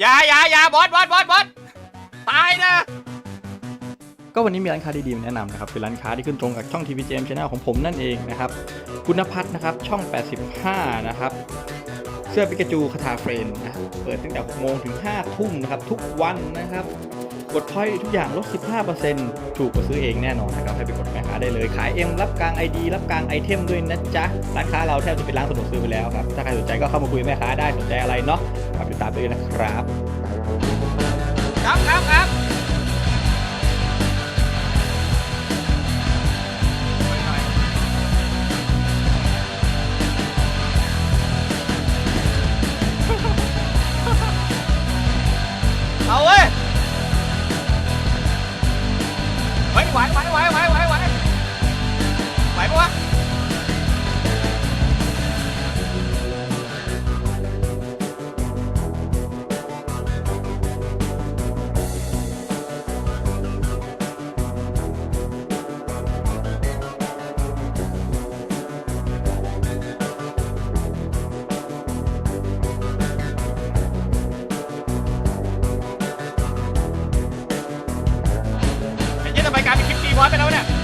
อย่าอย่าอย่าบอสบอสบอสบอสตายนะ ก็วันนี้มีร้านค้าดีๆมาแนะนำนะครับเป็นร้านค้าที่ขึ้นตรงกับช่อง TVGM Channel ของผมนั่นเองนะครับคุณพัฒน์นะครับช่อง 85 นะครับเสื้อปิกาจูคาถาเฟรนนะเปิดตั้งแต่6โมงถึง5ทุ่มนะครับทุกวันนะครับ กดพอยทุกอย่างลด 15%ถูกกว่าซื้อเองแน่นอนนะครับให้ไปกดแม่ค้าได้เลยขายเอ็มรับกลาง ID รับกลางไอเทมด้วยนะจ๊ะร้านค้าเราแทบจะเป็นร้านสะดวกซื้อไปแล้วครับถ้าใครสนใจก็เข้ามาคุยแม่ค้าได้สนใจอะไรเนาะฝากติดตามด้วยนะครับครับ ไหวไหวไหวไหวไหวไหวไหวปะวะ กลายเป็นคลิปดีบอสไปแล้วเนี่ย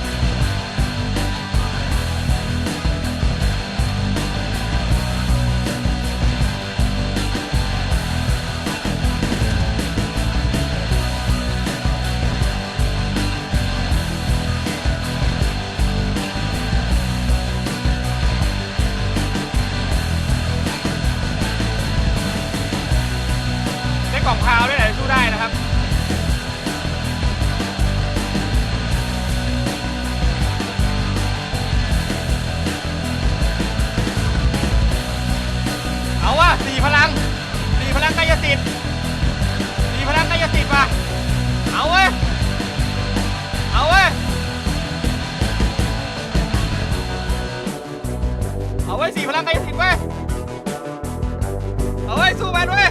ใครจะผิดเว้ย เอาไว้สู้มัด้วย